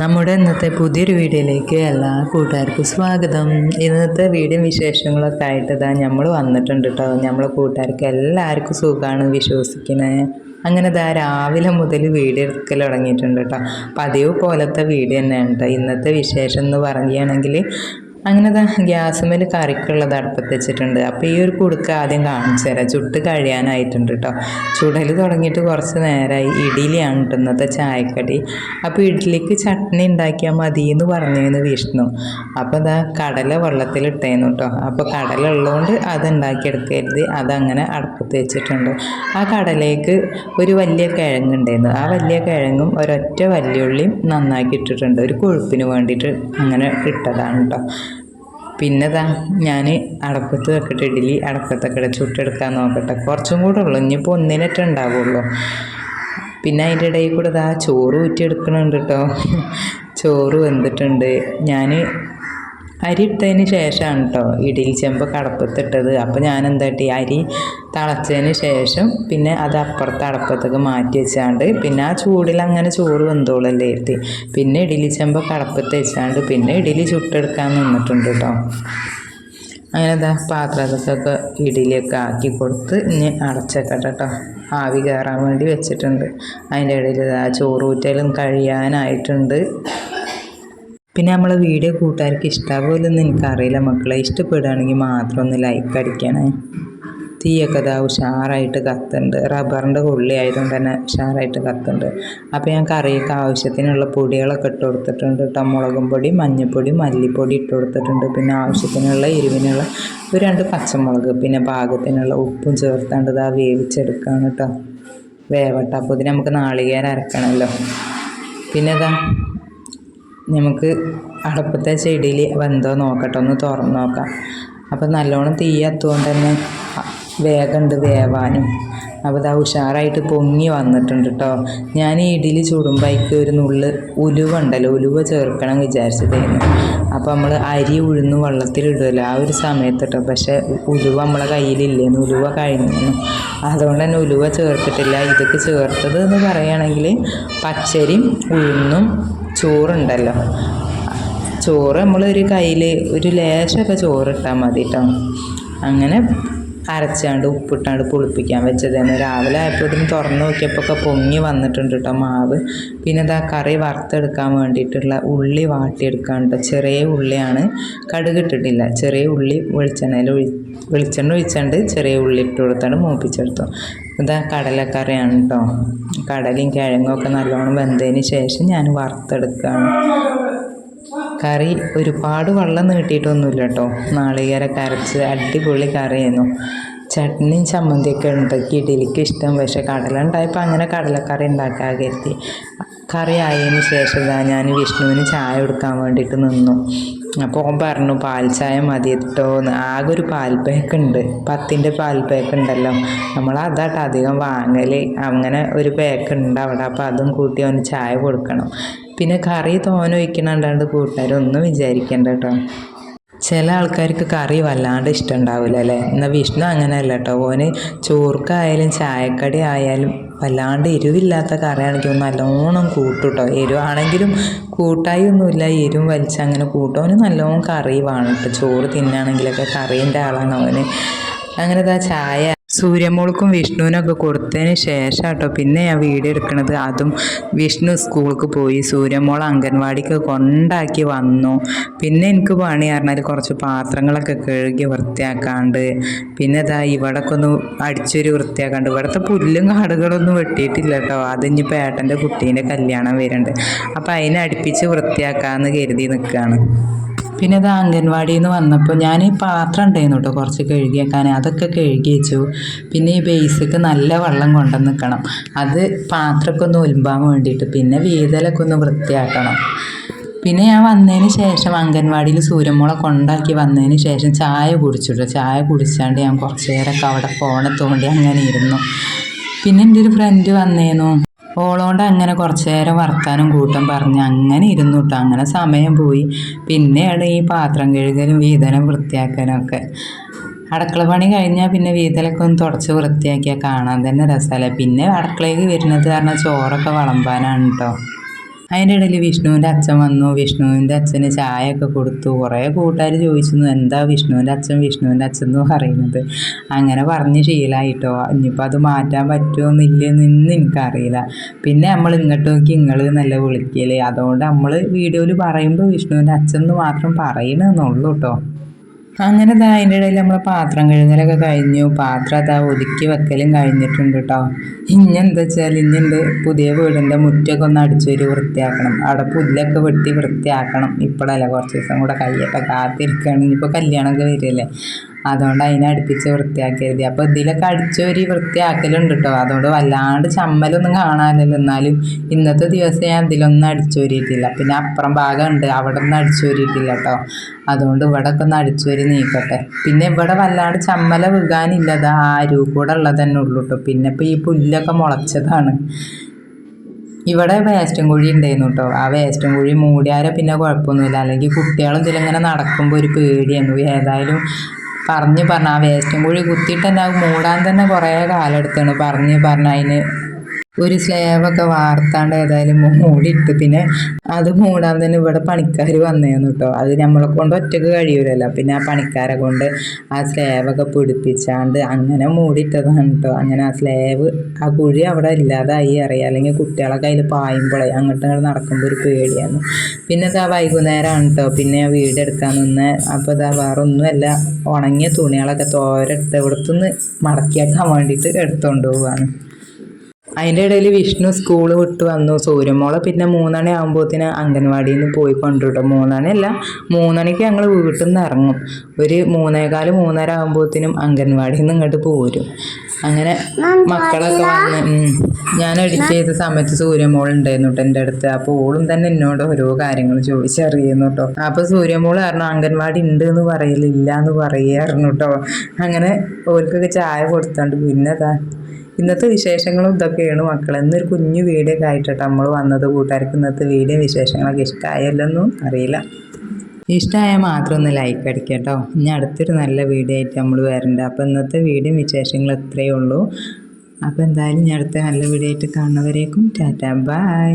നമ്മുടെ ഇന്നത്തെ പുതിയൊരു വീഡിയോയിലേക്ക് എല്ലാ കൂട്ടുകാർക്കും സ്വാഗതം. ഇന്നത്തെ വീഡിയോ വിശേഷങ്ങളൊക്കെ ആയിട്ട് ഇതാ നമ്മൾ വന്നിട്ടുണ്ട് കേട്ടോ നമ്മളെ കൂട്ടുകാർക്ക് എല്ലാവർക്കും സുഖമാണ് വിശ്വസിക്കണേ. അങ്ങനെ ഇതാ രാവിലെ മുതൽ വീഡിയോ എടുക്കൽ തുടങ്ങിയിട്ടുണ്ട് കേട്ടോ പതിവ് പോലത്തെ വീഡിയോ തന്നെയാണ് കേട്ടോ ഇന്നത്തെ വിശേഷം എന്ന് പറയുകയാണെങ്കിൽ അങ്ങനെ ദാ ഗ്യാസുമേൽ കറിക്കുള്ളത് അടുപ്പത്ത് വെച്ചിട്ടുണ്ട്. അപ്പോൾ ഈ ഒരു കുടുക്ക ആദ്യം കാണിച്ചു തരാം. ചുട്ട് കഴിയാനായിട്ടുണ്ട് കേട്ടോ ചുടൽ തുടങ്ങിയിട്ട് കുറച്ച് നേരമായി ഇഡ്ഡലിയാണ് ഇന്നത്തെ ചായക്കടി. അപ്പോൾ ഇഡ്ഡലിക്ക് ചട്നി ഉണ്ടാക്കിയാൽ മതി എന്ന് പറഞ്ഞിരുന്നു വിഷ്ണു. അപ്പോൾ അതാ കടല വെള്ളത്തിലിട്ടേന്നു കേട്ടോ അപ്പോൾ കടല ഉള്ളതുകൊണ്ട് അത് ഉണ്ടാക്കിയെടുക്കരുത് അതങ്ങനെ അടുപ്പത്ത് വെച്ചിട്ടുണ്ട്. ആ കടലേക്ക് ഒരു വലിയ കിഴങ്ങുണ്ടായിരുന്നു. ആ വലിയ കിഴങ്ങും ഒരൊറ്റ വല്യുള്ളിയും നന്നാക്കി ഇട്ടിട്ടുണ്ട് ഒരു കൊഴുപ്പിന് വേണ്ടിയിട്ട് അങ്ങനെ ഇട്ടതാണ് കേട്ടോ പിന്നെ ഞാൻ അടപ്പത്ത് വെക്കട്ടെ ഇഡ്ഡലി അടപ്പത്തൊക്കെ ചുട്ടെടുക്കാൻ നോക്കട്ടെ. കുറച്ചും കൂടെ ഉള്ളൂ ഇനിയിപ്പോൾ ഒന്നിനൊക്കെ ഉണ്ടാവുള്ളൂ. പിന്നെ അതിന്റെ ഇടയിൽ കൂടെ ഇതാ ചോറ് ഊറ്റിയെടുക്കണുണ്ട് കേട്ടോ ചോറ് വെന്തിട്ടുണ്ട്. ഞാൻ അരി ഇട്ടതിന് ശേഷമാണ് കേട്ടോ ഇടിയിൽ ചെമ്പ് കടപ്പത്തിട്ടത്. അപ്പോൾ ഞാൻ എന്താട്ടി അരി തിളച്ചതിന് ശേഷം പിന്നെ അത് അപ്പുറത്തെ അടപ്പത്തേക്ക് മാറ്റി വെച്ചാണ്ട് പിന്നെ ആ ചൂടിൽ അങ്ങനെ ചോറ് വെന്തോളല്ലേ ഇരുത്തി പിന്നെ ഇഡലി ചെമ്പ് കടപ്പത്ത് വെച്ചാണ്ട് പിന്നെ ഇഡലി ചുട്ടെടുക്കാൻ നിന്നിട്ടുണ്ട് കേട്ടോ അങ്ങനെ എന്താ പാത്രത്തൊക്കെ ഇഡലിയൊക്കെ ആക്കി കൊടുത്ത് ഇനി അടച്ചേക്കട്ടെ കേട്ടോ ആവി കയറാൻ വേണ്ടി വെച്ചിട്ടുണ്ട്. അതിന്റെ ഇടയിൽ ആ ചോറ് ഊറ്റലും കഴിയാനായിട്ടുണ്ട്. പിന്നെ നമ്മളെ വീഡിയോ കൂട്ടുകാർക്ക് ഇഷ്ടാവുമല്ലെന്ന് എനിക്കറിയില്ല. മക്കളെ ഇഷ്ടപ്പെടുകയാണെങ്കിൽ മാത്രം ഒന്ന് ലൈക്ക് അടിക്കണേ. തീയൊക്കെ ഇതാ ഉഷാറായിട്ട് കത്തുണ്ട് റബ്ബറിന്റെ കൊള്ളി ആയതുകൊണ്ട് തന്നെ ഉഷാറായിട്ട് കത്തുണ്ട് അപ്പോൾ ഞാൻ കറിയൊക്കെ ആവശ്യത്തിനുള്ള പൊടികളൊക്കെ ഇട്ട് കൊടുത്തിട്ടുണ്ട് കേട്ടോ. മുളകും പൊടി മഞ്ഞൾപ്പൊടി മല്ലിപ്പൊടി ഇട്ട് കൊടുത്തിട്ടുണ്ട്. പിന്നെ ആവശ്യത്തിനുള്ള എരിവിനുള്ള ഒരു രണ്ട് പച്ചമുളക് പിന്നെ പാകത്തിനുള്ള ഉപ്പും ചേർത്താണ്ട് ഇതാ വേവിച്ചെടുക്കുകയാണ് കേട്ടോ. വേവട്ടെ. അപ്പോൾ ഇതിന് നമുക്ക് നാളികേരം അരക്കണമല്ലോ. പിന്നെ ഇതാ നമുക്ക് അടുപ്പത്തെ ചെടിയിൽ വെന്തോ നോക്കട്ടെ ഒന്ന് തുറന്ന് നോക്കാം. അപ്പം നല്ലോണം തീ എത്തുകൊണ്ട് തന്നെ വേഗമുണ്ട് വേവാനും. അപ്പോൾ ഇതാ ഉഷാറായിട്ട് പൊങ്ങി വന്നിട്ടുണ്ട് കേട്ടോ ഞാൻ ഈ ഇഡലി അതിക്ക് ഒരു നുള്ള് ഉലുവ ഉണ്ടല്ലോ ഉലുവ ചേർക്കണം വിചാരിച്ചതായിരുന്നു അപ്പോൾ നമ്മൾ അരി ഉഴുന്ന് വെള്ളത്തിലിടുമല്ലോ ആ ഒരു സമയത്ത് കേട്ടോ പക്ഷേ ഉലുവ നമ്മളെ കയ്യിലില്ലേന്ന് ഉലുവ കഴിഞ്ഞു അതുകൊണ്ട് തന്നെ ഉലുവ ചേർത്തിട്ടില്ല. ഇതൊക്കെ ചേർത്തത് എന്ന് പറയുകയാണെങ്കിൽ പച്ചരിയും ഉഴുന്നും ചോറുണ്ടല്ലോ. ചോറ് നമ്മളൊരു കയ്യിൽ ഒരു ലേശമൊക്കെ ചോറിട്ടാൽ മതി കേട്ടോ അങ്ങനെ അരച്ചാണ്ട് ഉപ്പിട്ടാണ്ട് പുളിപ്പിക്കാൻ വെച്ചതായിരുന്നു രാവിലെ ആയപ്പോഴത്തേനും തുറന്ന് നോക്കിയപ്പോൾ ഒക്കെ പൊങ്ങി വന്നിട്ടുണ്ട് കേട്ടോ മാവ്. പിന്നെ ഇതാ കറി വറുത്തെടുക്കാൻ വേണ്ടിയിട്ടുള്ള ഉള്ളി വാട്ടിയെടുക്കാൻ കേട്ടോ ചെറിയ ഉള്ളിയാണ് കടുകിട്ടിട്ടില്ല ചെറിയ ഉള്ളി വെളിച്ചെണ്ണയിൽ ഒഴി വെളിച്ചെണ്ണ ഒഴിച്ചാണ്ട് ചെറിയ ഉള്ളി ഇട്ട് കൊടുത്താണ് മൂപ്പിച്ചെടുത്തു ഇതാ കടലക്കറിയാണ് കേട്ടോ കടലയും കിഴങ്ങും ഒക്കെ നല്ലോണം വെന്തതിന് ശേഷം ഞാൻ വറുത്തെടുക്കുകയാണ് കറി ഒരുപാട് വെള്ളം നീട്ടിയിട്ടൊന്നുമില്ല കേട്ടോ. നാളികേര കരച്ച് അടിപൊളി കറിയായിരുന്നു. ചട്നിയും ചമ്മന്തിയൊക്കെ ഉണ്ടാക്കി ഇഡലിക്ക് ഇഷ്ടം പക്ഷെ കടല ഉണ്ടായപ്പോൾ അങ്ങനെ കടലക്കറി ഉണ്ടാക്കാൻ കരുതി കറി ആയതിനു ശേഷം ഞാൻ വിഷ്ണുവിന് ചായ കൊടുക്കാൻ വേണ്ടിയിട്ട് നിന്നു. അപ്പോൾ ഓൻ പറഞ്ഞു പാൽ ചായ മതി കേട്ടോ ആകെ ഒരു പാൽ പാക്ക് ഉണ്ട്. പത്തിന്റെ പാൽ പാക്ക് ഉണ്ടല്ലോ. നമ്മൾ അതാട്ടോ അധികം വാങ്ങൽ അങ്ങനെ ഒരു പാക്ക് ഉണ്ട് അവിടെ. അപ്പോൾ അതും കൂട്ടി അവന് ചായ കൊടുക്കണം. പിന്നെ കറി തോന ഒഴിക്കണണ്ടാണ്ട് കൂട്ടുകാരൊന്നും വിചാരിക്കണ്ട കേട്ടോ ചില ആൾക്കാർക്ക് കറി വല്ലാണ്ട് ഇഷ്ടം ഉണ്ടാവില്ല അല്ലേ? എന്നാൽ വിഷ്ണു അങ്ങനെയല്ല കേട്ടോ ഓന് ചോർക്കായാലും ചായക്കടി ആയാലും വല്ലാണ്ട് എരിവില്ലാത്ത കറിയാണെങ്കിൽ നല്ലോണം കൂട്ടുട്ടോ കേട്ടോ എരിവാണെങ്കിലും കൂട്ടായി ഒന്നുമില്ല എരിവും വലിച്ച് അങ്ങനെ കൂട്ടും. അവന് നല്ലോണം കറി വേണം കേട്ടോ ചോറ് തിന്നാണെങ്കിലൊക്കെ കറീന്റെ ആളാണ് അവന് അങ്ങനെ ഇതാ ചായ സൂര്യമോൾക്കും വിഷ്ണുവിനൊക്കെ കൊടുത്തതിന് ശേഷം കേട്ടോ പിന്നെ ഞാൻ വീഡിയോ എടുക്കണത്. അതും വിഷ്ണു സ്കൂൾക്ക് പോയി. സൂര്യമോൾ അംഗൻവാടിക്ക് കൊണ്ടാക്കി വന്നു. പിന്നെ എനിക്ക് പണി പറഞ്ഞാൽ കുറച്ച് പാത്രങ്ങളൊക്കെ കഴുകി വൃത്തിയാക്കാണ്ട്. പിന്നെ ഇതാ ഇവിടൊക്കെ ഒന്ന് അടിച്ചൊരു വൃത്തിയാക്കാണ്ട്. ഇവിടുത്തെ പുല്ലും കാടുകളൊന്നും വെട്ടിയിട്ടില്ല കേട്ടോ അതിനിപ്പോൾ ഏട്ടന്റെ കുട്ടീന്റെ കല്യാണം വരുന്നുണ്ട്. അപ്പോൾ അതിനെ അടുപ്പിച്ച് വൃത്തിയാക്കാമെന്ന് കരുതി നിൽക്കുകയാണ് പിന്നെ ഇത് അംഗൻവാടിയിൽ നിന്ന് വന്നപ്പോൾ ഞാൻ ഈ പാത്രം ഉണ്ടായിരുന്നു കേട്ടോ കുറച്ച് കഴുകി വെക്കാൻ അതൊക്കെ കഴുകി വെച്ചു. പിന്നെ ഈ ബേസിക്ക് നല്ല വെള്ളം കൊണ്ടു നിൽക്കണം അത് പാത്രമൊക്കെ ഒന്ന് ഒലുമ്പാൻ വേണ്ടിയിട്ട്. പിന്നെ വീതലൊക്കെ ഒന്ന് വൃത്തിയാക്കണം. പിന്നെ ഞാൻ വന്നതിന് ശേഷം അംഗൻവാടിയിൽ സൂര്യമുളക് കൊണ്ടാക്കി വന്നതിന് ശേഷം ചായ കുടിച്ചിട്ടു ചായ കുടിച്ചാണ്ട് ഞാൻ കുറച്ച് നേരമൊക്കെ അവിടെ ഫോണ് അങ്ങനെ ഇരുന്നു. പിന്നെ എന്റെ ഒരു ഫ്രണ്ട് വന്നേന്നു. ഓളോണ്ട് അങ്ങനെ കുറച്ച് നേരം വർത്താനം കൂട്ടം പറഞ്ഞ് അങ്ങനെ ഇരുന്നു കേട്ടോ അങ്ങനെ സമയം പോയി. പിന്നെയാണ് ഈ പാത്രം കഴുകലും വീതനം വൃത്തിയാക്കാനും ഒക്കെ. അടുക്കള പണി കഴിഞ്ഞാൽ പിന്നെ വീതലൊക്കെ ഒന്ന് തുടച്ച് വൃത്തിയാക്കിയാൽ കാണാൻ തന്നെ രസമല്ലേ പിന്നെ അടുക്കളയിലേക്ക് വരുന്നത് കാരണം ചോറൊക്കെ വിളമ്പാനാണ് കേട്ടോ അതിന്റെ ഇടയിൽ വിഷ്ണുവിന്റെ അച്ഛൻ വന്നു. വിഷ്ണുവിന്റെ അച്ഛന് ചായ ഒക്കെ കൊടുത്തു. കുറേ കൂട്ടുകാർ ചോദിച്ചിരുന്നു എന്താ വിഷ്ണുവിന്റെ അച്ഛൻ? വിഷ്ണുവിന്റെ അച്ഛൻ എന്ന് പറയുന്നത്? അങ്ങനെ പറഞ്ഞ് ശീലമായിട്ടോ ഇനിയിപ്പോൾ അത് മാറ്റാൻ പറ്റുമോ എന്നില്ലെന്ന് എനിക്കറിയില്ല. പിന്നെ നമ്മൾ ഇങ്ങോട്ട് നോക്കി നിങ്ങൾ നല്ല വിളിക്കൽ? അതുകൊണ്ട് നമ്മൾ വീഡിയോയിൽ പറയുമ്പോൾ വിഷ്ണുവിന്റെ അച്ഛൻ എന്ന് മാത്രം പറയണമെന്നുള്ളൂ കേട്ടോ അങ്ങനെ ദാ അതിന്റെ ഇടയിൽ നമ്മളെ പാത്രം കഴുകലൊക്കെ കഴിഞ്ഞു. പാത്രം അതാ ഒതുക്കി വെക്കലും കഴിഞ്ഞിട്ടുണ്ട് കേട്ടോ ഇനി എന്താ വെച്ചാൽ ഇനിയുണ്ട് പുതിയ വീടിന്റെ മുറ്റൊക്കെ ഒന്ന് അടിച്ചൊരു വൃത്തിയാക്കണം. അവിടെ പുല്ലൊക്കെ വെട്ടി വൃത്തിയാക്കണം. ഇപ്പോഴല്ല കുറച്ച് ദിവസം കൂടെ കയ്യൊക്കെ കാത്തിരിക്കുകയാണ് ഇനിയിപ്പോൾ കല്യാണമൊക്കെ വരികയല്ലേ. അതുകൊണ്ട് അതിനെ അടുപ്പിച്ച് വൃത്തിയാക്കി എഴുതി അപ്പോൾ ഇതിലൊക്കെ അടിച്ചൊരു വൃത്തിയാക്കലുണ്ട് കേട്ടോ അതുകൊണ്ട് വല്ലാണ്ട് ചമ്മലൊന്നും കാണാനില്ല. എന്നാലും ഇന്നത്തെ ദിവസം ഞാൻ ഇതിലൊന്നും അടിച്ചോരിയിട്ടില്ല. പിന്നെ അപ്പുറം ഭാഗമുണ്ട്. അവിടെ ഒന്നും അടിച്ചോരിയിട്ടില്ല കേട്ടോ. അതുകൊണ്ട് ഇവിടെ ഒക്കെ ഒന്ന് അടിച്ചോരി നീക്കട്ടെ. പിന്നെ ഇവിടെ വല്ലാണ്ട് ചമ്മല വീകാനില്ലത് ആ കൂടെ ഉള്ളത് തന്നെ ഉള്ളൂ കേട്ടോ. പിന്നെ ഇപ്പോൾ ഈ പുല്ലൊക്കെ മുളച്ചതാണ്. ഇവിടെ വേസ്റ്റും കുഴി ഉണ്ടായിരുന്നു കേട്ടോ. ആ വേസ്റ്റും കുഴി മൂടിയാലോ പിന്നെ കുഴപ്പമൊന്നുമില്ല. അല്ലെങ്കിൽ കുട്ടികളും ഇതിലിങ്ങനെ നടക്കുമ്പോൾ ഒരു പേടിയായിരുന്നു ഏതായാലും പറഞ്ഞ് പറഞ്ഞ് ആ വേസ്റ്റും കൂടി കുത്തിയിട്ട് തന്നെ അത് മൂടാൻ തന്നെ കുറേ കാലം എടുത്താണ്. പറഞ്ഞു പറഞ്ഞ് അതിന് ഒരു സ്ലേവൊക്കെ വാർത്താണ്ട് ഏതായാലും മൂടിയിട്ട് പിന്നെ അത് മൂടാൻ തന്നെ ഇവിടെ പണിക്കാർ വന്നേന്ന് കേട്ടോ അത് നമ്മളെ കൊണ്ട് ഒറ്റയ്ക്ക് കഴിയൂലല്ലോ. പിന്നെ ആ പണിക്കാരെ കൊണ്ട് ആ സ്ലേവൊക്കെ പിടിപ്പിച്ചാണ്ട് അങ്ങനെ മൂടിയിട്ടതാണ് കേട്ടോ അങ്ങനെ ആ സ്ലേവ് ആ കുഴി അവിടെ ഇല്ലാതായി അറിയാം. അല്ലെങ്കിൽ കുട്ടികളൊക്കെ അതിൽ പായുമ്പോഴേ അങ്ങോട്ട് ഇങ്ങോട്ട് നടക്കുമ്പോൾ ഒരു പേടിയാണ്. പിന്നെ ഇതാ വൈകുന്നേരമാണ് കേട്ടോ പിന്നെ വീട് എടുക്കാൻ നിന്ന്. അപ്പോൾ ഇതാ വേറെ ഒന്നുമല്ല ഉണങ്ങിയ തുണികളൊക്കെ തോരത്ത് ഇവിടുത്തുനിന്ന് മടക്കിയാക്കാൻ വേണ്ടിയിട്ട് എടുത്തുകൊണ്ട് പോവുകയാണ് അതിന്റെ ഇടയിൽ വിഷ്ണു സ്കൂൾ വിട്ട് വന്നു. സൂര്യമോളെ പിന്നെ മൂന്നണി ആകുമ്പോഴത്തേന് അംഗൻവാടിയിൽ നിന്ന് പോയി കൊണ്ടുവിട്ടു. മൂന്നണി അല്ല മൂന്നണിക്ക് ഞങ്ങൾ വീട്ടിൽ നിന്ന് ഇറങ്ങും. ഒരു മൂന്നേകാൽ മൂന്നര ആകുമ്പോഴത്തേനും അംഗൻവാടിയിൽ നിന്ന് ഇങ്ങോട്ട് പോരും. അങ്ങനെ മക്കളൊക്കെ വന്ന് ഞാൻ എഡിറ്റ് ചെയ്ത സമയത്ത് സൂര്യമോൾ ഉണ്ടായിരുന്നു കേട്ടോ എന്റെ അടുത്ത്. അപ്പോൾ ഓളും തന്നെ എന്നോട് ഓരോ കാര്യങ്ങൾ ചോദിച്ചറിയുന്നു കേട്ടോ അപ്പോൾ സൂര്യമോൾ കാരണം അംഗൻവാടി ഉണ്ട് എന്ന് പറയലില്ല എന്ന് പറയായിരുന്നു കേട്ടോ അങ്ങനെ ഓർക്കൊക്കെ ചായ കൊടുത്തോണ്ട് പിന്നെ ഇന്നത്തെ വിശേഷങ്ങളും ഇതൊക്കെയാണ് മക്കൾ എന്നൊരു കുഞ്ഞു വീഡിയോ ഒക്കെ ആയിട്ടോ നമ്മൾ വന്നത് കൂട്ടുകാർക്ക്. ഇന്നത്തെ വീഡിയോ വിശേഷങ്ങളൊക്കെ ഇഷ്ടമായല്ലെന്നും അറിയില്ല. ഇഷ്ടമായ മാത്രം ഒന്ന് ലൈക്ക് അടിക്കുക കേട്ടോ ഇനി അടുത്തൊരു നല്ല വീഡിയോ ആയിട്ട് നമ്മൾ വരണ്ട. അപ്പോൾ ഇന്നത്തെ വീഡിയോ വിശേഷങ്ങൾ ഇത്രയേ ഉള്ളൂ. അപ്പോൾ എന്തായാലും ഞാൻ അടുത്ത നല്ല വീഡിയോ ആയിട്ട് കാണുന്നവരേക്കും ടാറ്റാ. ബൈ